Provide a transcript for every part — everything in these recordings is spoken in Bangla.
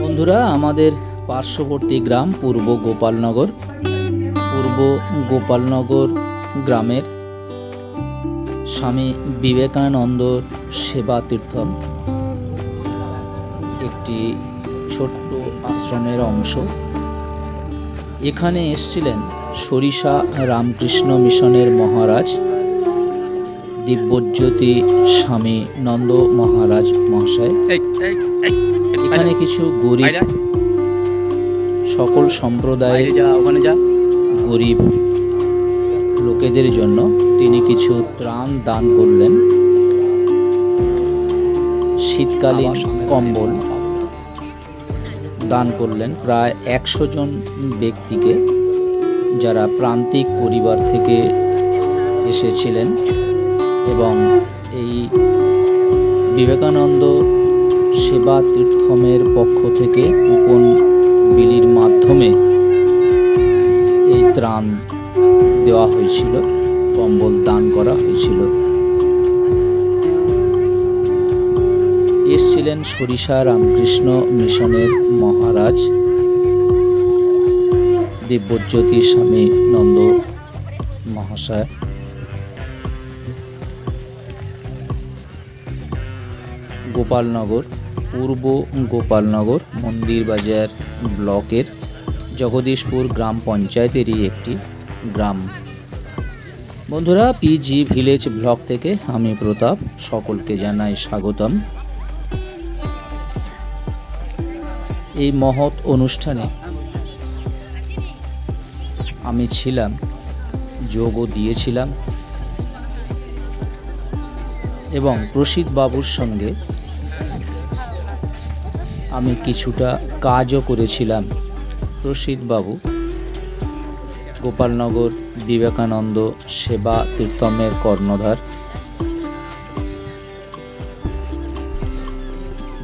বন্ধুরা আমাদের পার্শ্ববর্তী গ্রাম পূর্ব গোপালনগর। পূর্ব গোপালনগর গ্রামের স্বামী বিবেকানন্দ সেবা তীর্থম একটি ছোট্ট আশ্রমের অংশ। এখানে এসছিলেন সরিষা রামকৃষ্ণ মিশনের মহারাজ দিব্যজ্যোতি স্বামী নন্দ মহারাজ মহাশয়। এখানে কিছু গরিব সকল সম্প্রদায়ের গরিব লোকেদের জন্য তিনি কিছু ত্রাণ দান করলেন। শীতকালীন কম্বল দান করলেন। প্রায় একশো জন ব্যক্তিকে যারা প্রান্তিক পরিবার থেকে এসেছিলেন এবং এই বিবেকানন্দ সেবা তীর্থমের পক্ষ থেকে কুপন বিলির মাধ্যমে এই ত্রাণ দেওয়া হয়েছিল, কম্বল দান করা হয়েছিল। এসছিলেন সরিষা রামকৃষ্ণ মিশনের মহারাজ দিব্যজ্যোতি স্বামী নন্দ মহাশয়। গোপালনগর, পূর্ব গোপালনগর মন্দির বাজার ব্লকের জগদীশপুর গ্রাম পঞ্চায়েতেরই একটি গ্রাম। বন্ধুরা পিজি ভিলেজ ব্লক থেকে আমি প্রতাপ, সকলকে জানাই স্বাগতম। এই মহৎ অনুষ্ঠানে আমি ছিলাম, যোগও দিয়েছিলাম। এবং প্রসিদ্ধ বাবুর সঙ্গে আমি কিছুটা কাজও করেছিলাম। প্রসিদ্ধ বাবু, গোপালনগর বিবেকানন্দ সেবা তীর্থমের কর্ণধার,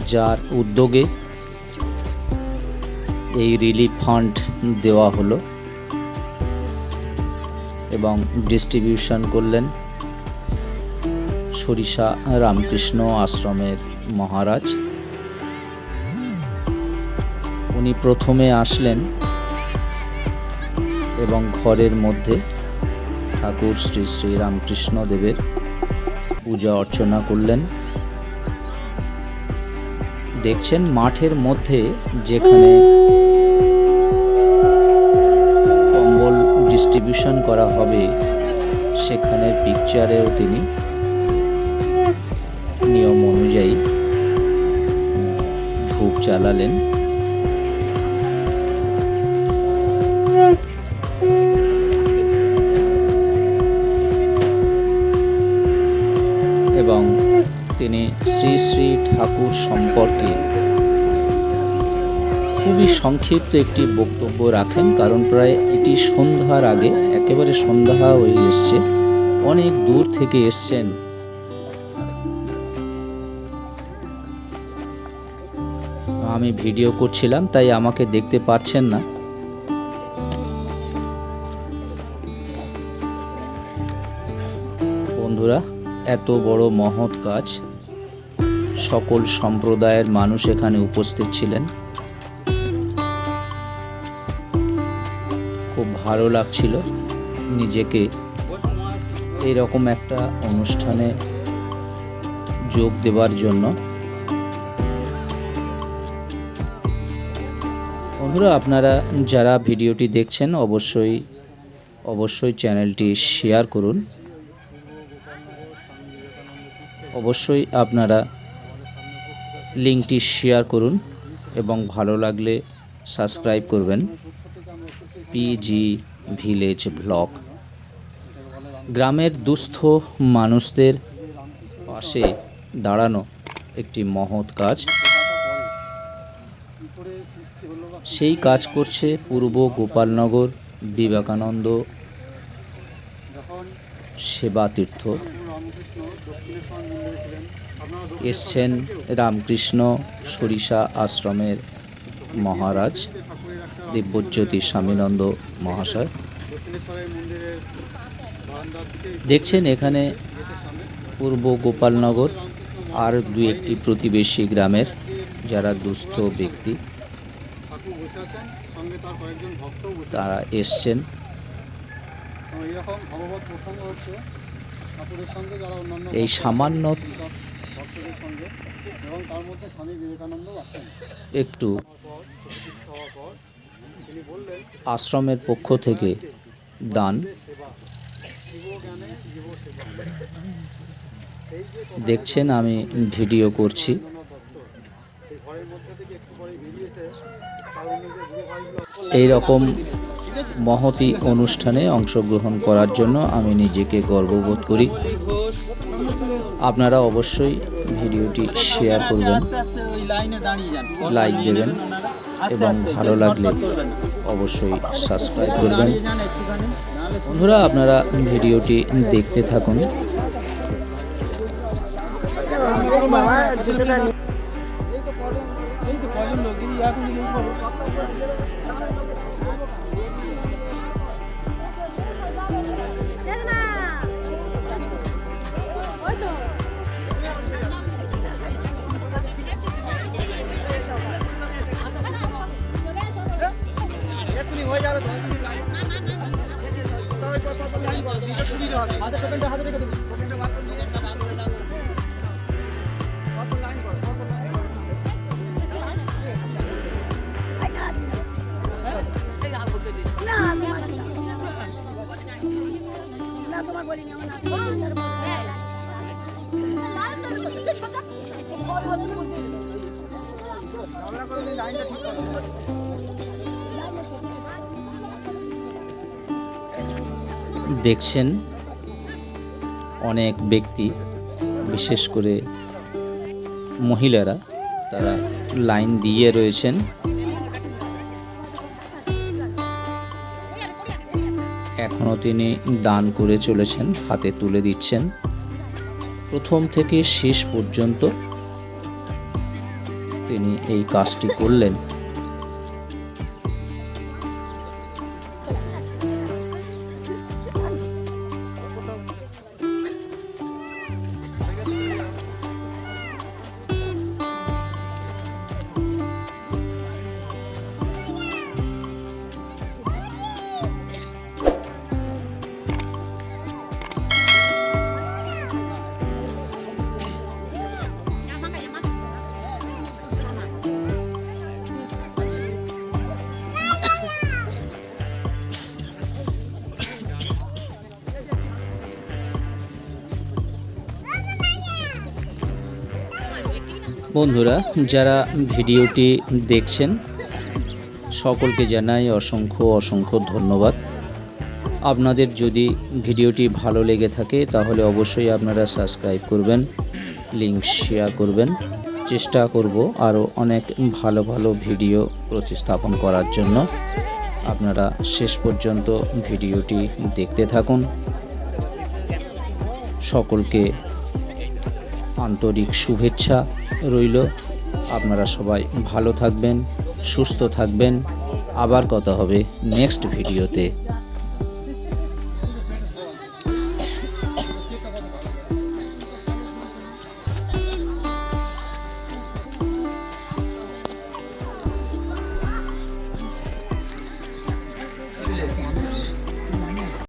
যার উদ্যোগে এই রিলিফ ফান্ড দেওয়া হলো এবং ডিস্ট্রিবিউশন করলেন সরিষা রামকৃষ্ণ আশ্রমের মহারাজ। উনি প্রথমে আসলেন এবং ঘরের মধ্যে ঠাকুর শ্রী শ্রী রামকৃষ্ণ দেবের পূজা অর্চনা করলেন। দেখছেন মাঠের মধ্যে যেখানে ডিস্ট্রিবিউশন করা হবে। সেখানের পিকচারেও তিনি নিয়ম অনুযায়ী ধূপ জ্বালালেন। এবং তিনি শ্রী শ্রী ঠাকুর সম্পর্কে খুবই সংক্ষিপ্ত একটি বক্তব্য রাখেন, কারণ প্রায় এটি সন্ধ্যার আগে, একেবারে সন্ধ্যা হয়ে এসছে। অনেক দূর থেকে এসছেন। আমি ভিডিও করছিলাম, তাই আমাকে দেখতে পাচ্ছেন না। বন্ধুরা, এত বড় মহৎ কাজ। সকল সম্প্রদায়ের মানুষ এখানে উপস্থিত ছিলেন। ভালো লাগছিল। নিজেকে এরকম একটা অনুষ্ঠানে যোগ দেওয়ার জন্য। বন্ধুরা, আপনারা যারা ভিডিওটি দেখছেন, অবশ্যই অবশ্যই চ্যানেলটি শেয়ার করুন। অবশ্যই আপনারা লিঙ্কটি শেয়ার করুন এবং ভালো লাগলে সাবস্ক্রাইব করবেন। পিজি ভিলেজ ব্লক গ্রামের দুস্থ মানুষদের পাশে দাঁড়ানো একটি মহৎ কাজ। সেই কাজ করছে পূর্ব গোপালনগর বিবেকানন্দ সেবা তীর্থ এসছেন রামকৃষ্ণ সরিষা আশ্রমের মহারাজ। দিব্যজ্যোতি স্বামীনন্দ মহাশয়। দেখছেন এখানে পূর্ব গোপালনগর আর দুই একটি প্রতিবেশী গ্রামের যারা দুস্থ ব্যক্তি। তার এসছেন। এই সামান্য একটু আশ্রমের পক্ষ থেকে দান। দেখছেন, আমি ভিডিও করছি। এই রকম মহতি অনুষ্ঠানে অংশগ্রহণ করার জন্য আমি নিজেকে গর্ববোধ করি। আপনারা অবশ্যই ভিডিওটি শেয়ার করবেন লাইক দেবেন। এবং ভালো লাগলে অবশ্যই সাবস্ক্রাইব করবেন। বন্ধুরা আপনারা ভিডিওটি দেখতে থাকুন। হয়ে যাবে তো সবাই পর পর লাইন করো দিতে সুবিধা হবে না তোমার বলিনি আমার করো। দেখছেন অনেক ব্যক্তি, বিশেষ করে মহিলারা, তারা লাইন দিয়ে রয়েছেন। এখনও তিনি দান করে চলেছেন, হাতে তুলে দিচ্ছেন। প্রথম থেকে শেষ পর্যন্ত তিনি এই কাজটি করলেন। বন্ধুরা, যারা ভিডিওটি দেখছেন, সকলকে জানাই অসংখ্য অসংখ্য ধন্যবাদ। আপনাদের যদি ভিডিওটি ভালো লেগে থাকে, তাহলে অবশ্যই আপনারা সাবস্ক্রাইব করবেন লিঙ্ক শেয়ার করবেন। চেষ্টা করব আরও অনেক ভালো ভালো ভিডিও প্রতিস্থাপন করার জন্য। আপনারা শেষ পর্যন্ত ভিডিওটি দেখতে থাকুন। সকলকে আন্তরিক শুভেচ্ছা। রইল। আপনারা সবাই ভালো থাকবেন সুস্থ থাকবেন। আবার কথা হবে নেক্সট ভিডিওতে।